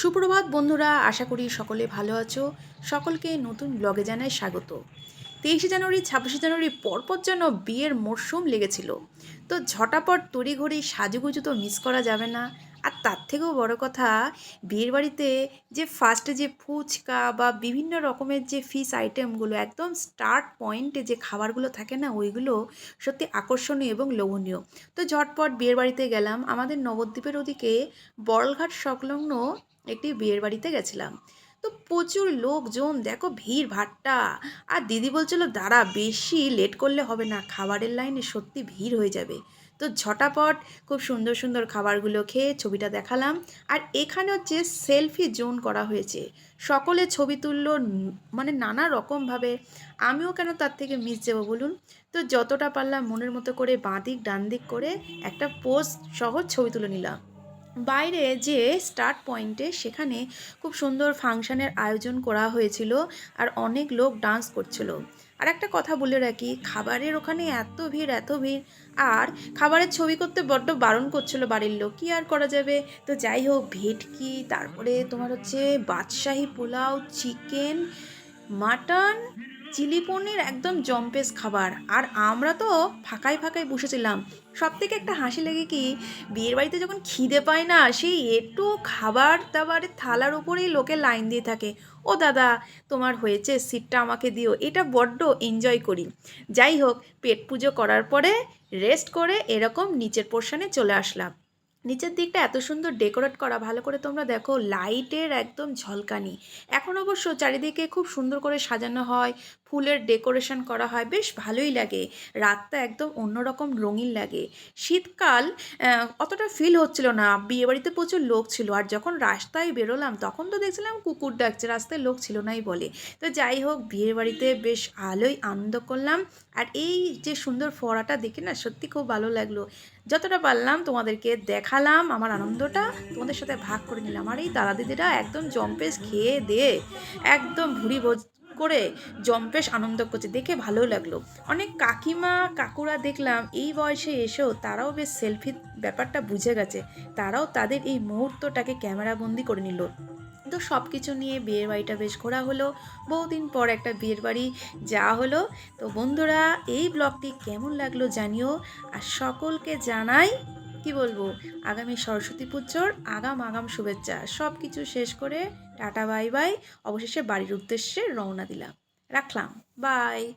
সুপ্রভাত বন্ধুরা, আশা করি সকলে ভালো আছো। সকলকে নতুন ব্লগে জানায় স্বাগত। তেইশে জানুয়ারি, ছাব্বিশে জানুয়ারি পরপর যেন বিয়ের মরশুম লেগেছিল। তো ঝটাপট তড়িঘড়ি সাজুগুজু তো মিস করা যাবে না। আর তার থেকেও বড় কথা বিয়ের বাড়িতে যে ফার্স্টে যে ফুচকা বা বিভিন্ন রকমের যে ফিশ আইটেমগুলো একদম স্টার্ট পয়েন্টে যে খাবারগুলো থাকে না, ওইগুলো সত্যি আকর্ষণীয় এবং লোভনীয়। তো ঝটপট বিয়ের বাড়িতে গেলাম। আমাদের নবদ্বীপের ওদিকে বড়লঘাট সংলগ্ন একটি বিয়ের বাড়িতে গেছিলাম। তো প্রচুর লোকজন, দেখো ভিড় ভাট্টা। আর দিদি বলছিল, দাঁড়া, বেশি লেট করলে হবে না। খাবারের লাইনে সত্যি ভিড় হয়ে যাবে। তো ঝটাপট খুব সুন্দর সুন্দর খাবারগুলো খেয়ে ছবিটা দেখালাম। আর এখানে হচ্ছে সেলফি জোন করা হয়েছে, সকলে ছবি তুলল মানে নানা রকমভাবে। আমিও কেন তার থেকে মিস যাব বলুন? তো যতটা পারলাম মনের মতো করে বাঁ দিক, ডান দিক করে একটা পোস্ট সহ ছবি তুলে নিলাম। বাইরে যে স্টার্ট পয়েন্টে সেখানে খুব সুন্দর ফাংশনের আয়োজন করা হয়েছিল আর অনেক লোক ডান্স করছিল। আর একটা কথা বলে রাখি, খাবারের ওখানে এত ভিড় এত ভিড়। আর খাবারের ছবি করতে বড্ড বারণ করছিল বাড়ির লোক, কী আর করা যাবে? তো যাই হোক, ভেটকি, তারপরে তোমার হচ্ছে বাদশাহী pulao, chicken, mutton chilli paneer একদম জম্পেস খাবার। আর আমরা তো ফাঁকায় ফাঁকায় বসেছিলাম। সব থেকে একটা হাসি লাগে কি, বিয়ের বাড়িতে যখন খিদে পায় না, সেই একটু খাবার দাবারের থালার উপরেই লোকে লাইন দিয়ে থাকে। ও দাদা, তোমার হয়েছে, সিটটা আমাকে দিও। এটা বড্ড এনজয় করি। যাই হোক, পেট পুজো করার পরে রেস্ট করে এরকম নিচের পোর্শনে চলে আসলাম। নিচের দিকটা এত সুন্দর ডেকোরেট করা, ভালো করে তোমরা দেখো লাইটের একদম ঝলকানি। এখন অবশ্য চারিদিকে খুব সুন্দর করে সাজানো হয় ফুলের ডেকোরেশন করা হয়, বেশ ভালোই লাগে। রাতটা একদম অন্যরকম রঙিন লাগে। শীতকাল অতটা ফিল হচ্ছিল না। বিয়েবাড়িতে প্রচুর লোক ছিল। আর যখন রাস্তায় বেরোলাম, তখন তো দেখছিলাম কুকুর ডাকছে, রাস্তায় লোক ছিল নাই বলে। তো যাই হোক বিয়ের বাড়িতে বেশ ভালোই আনন্দ করলাম। আর এই যে সুন্দর ফোয়ারাটা দেখে না সত্যি খুব ভালো লাগল। যতটা পারলাম তোমাদেরকে দেখালাম আমার আনন্দটা। তোমাদের সাথে ভাগ করে নিলাম। আর এই দাদা দিদিরা একদম জম্পেশ খেয়ে দিয়ে একদম ভুড়ি ভোজ করে জম্পেশ আনন্দ করছে। দেখে ভালো লাগল। অনেক কাকিমা, কাকুরা দেখলাম এই বয়সে এসেও তারাও বেশ সেলফির ব্যাপারটা বুঝে গেছে। তারাও তাদের এই মুহূর্তটাকে ক্যামেরাবন্দি করে নিল। তো সব কিছু নিয়ে বিয়ের বাড়িটা বেশ ঘোরা হলো। বহুদিন পর একটা বিয়ের বাড়ি যাওয়া হলো। তো বন্ধুরা, এই ব্লগটি কেমন লাগল জানিও। আর সকলকে জানাই কি বলব? আগামী সরস্বতী পুজোর আগাম আগাম শুভেচ্ছা। সব কিছু শেষ করে টাটা, বাই বাই। অবশেষে বাড়ির উদ্দেশ্যে রওনা দিলাম। রাখলাম। বাই।